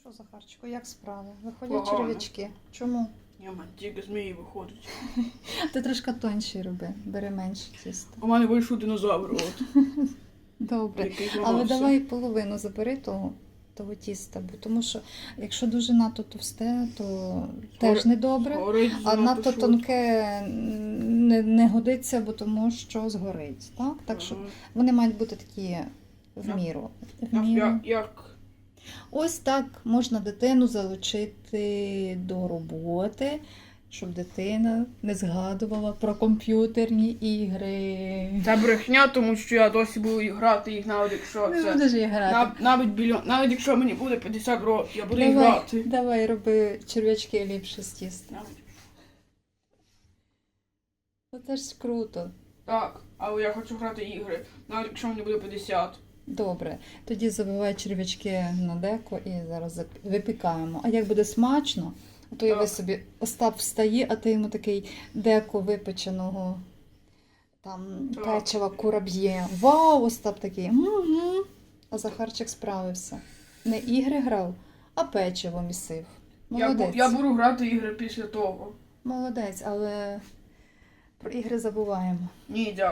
що, Захарчику, як справи? Виходять Погано. черв'ячки. Чому? Я тільки змії виходить. Ти трошки тонші роби, бери менше тіста. У мене вийшов динозавр. От. Добре. Але давай половину забери того, того тіста, бо тому що якщо дуже надто товсте, то теж не добре. А надто швидко. тонке не, не годиться, бо тому що згорить. Так? так що вони мають бути такі в міру. В міру. як, як Ось так можна дитину залучити до роботи, щоб дитина не згадувала про комп'ютерні ігри. Це брехня, тому що я досі буду грати їх, навіть якщо Не це. будеш грати. Нав- Навіть біля, навіть якщо мені буде 50 років, я буду Давай, грати. давай роби черв'ячки ліпше з тіста. Це ж круто. Так, але я хочу грати ігри, навіть якщо мені буде 50. Добре. Тоді забивай черв'ячки на деко і зараз випікаємо. А як буде смачно, то уяви Так. собі Остап встає, а ти йому такий деко випеченого там печива кураб'є. Вау, Остап такий. Угу. А Захарчик справився. Не ігри грав, а печиво місив. Я, бу- я буду грати ігри після того. Молодець, але про ігри забуваємо. Ні, дякую.